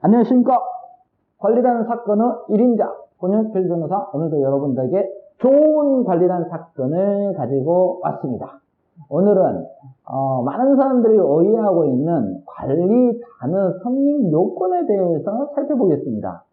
안녕하십니까. 관리단 사건의 1인자 권영필 변호사 오늘도 여러분들에게 좋은 관리단 사건을 가지고 왔습니다. 오늘은 어, 많은 사람들이 의의하고 있는 관리단의 성립 요건에 대해서 살펴보겠습니다.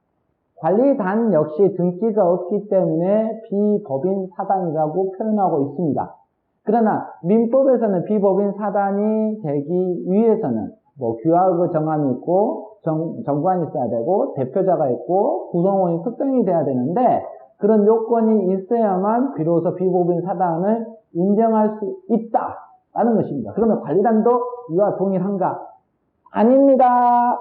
관리단 역시 등기가 없기 때문에 비법인 사단이라고 표현하고 있습니다. 그러나 민법에서는 비법인 사단이 되기 위해서는 뭐 규약의 정함이 있고 정, 정관이 있어야 되고 대표자가 있고 구성원이 특정이 돼야 되는데 그런 요건이 있어야만 비로소 비법인 사단을 인정할 수 있다라는 것입니다. 그러면 관리단도 이와 동일한가? 아닙니다.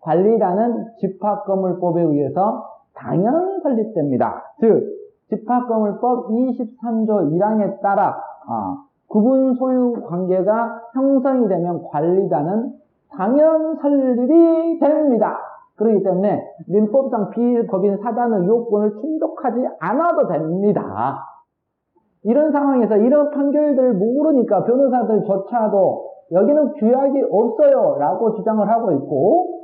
관리단은 집합건물법에 의해서 당연 설립됩니다. 즉 집합건물법 23조 1항에 따라 어, 구분 소유 관계가 형성이 되면 관리단은 당연 설립이 됩니다. 그렇기 때문에 민법상 비법인 사단의 요건을 충족하지 않아도 됩니다. 이런 상황에서 이런 판결들을 모르니까 변호사들조차도 여기는 규약이 없어요 라고 주장을 하고 있고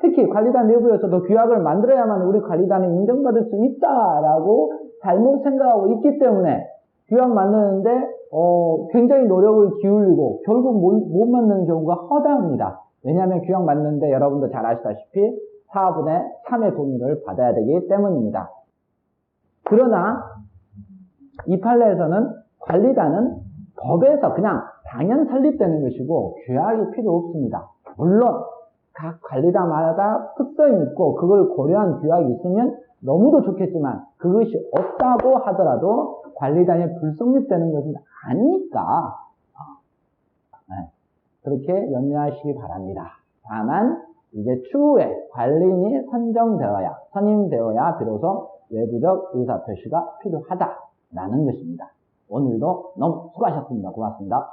특히 관리단 내부에서도 규약을 만들어야만 우리 관리단이 인정받을 수 있다라고 잘못 생각하고 있기 때문에 규약 만드는데 어, 굉장히 노력을 기울이고 결국 못, 못 만드는 경우가 허다합니다. 왜냐하면 규약 만드는데 여러분도 잘 아시다시피 4분의 3의 동의를 받아야 되기 때문입니다. 그러나 이 판례에서는 관리단은 법에서 그냥 당연 설립되는 것이고 규약이 필요 없습니다. 물론 각 관리단마다 특성이 있고 그걸 고려한 규약이 있으면 너무도 좋겠지만 그것이 없다고 하더라도 관리단이 불성립되는 것은 아니니까 네. 그렇게 염려하시기 바랍니다. 다만 이제 추후에 관리인이 선정되어야 선임되어야 비로소 외부적 의사표시가 필요하다라는 것입니다. 오늘도 너무 수고하셨습니다. 고맙습니다.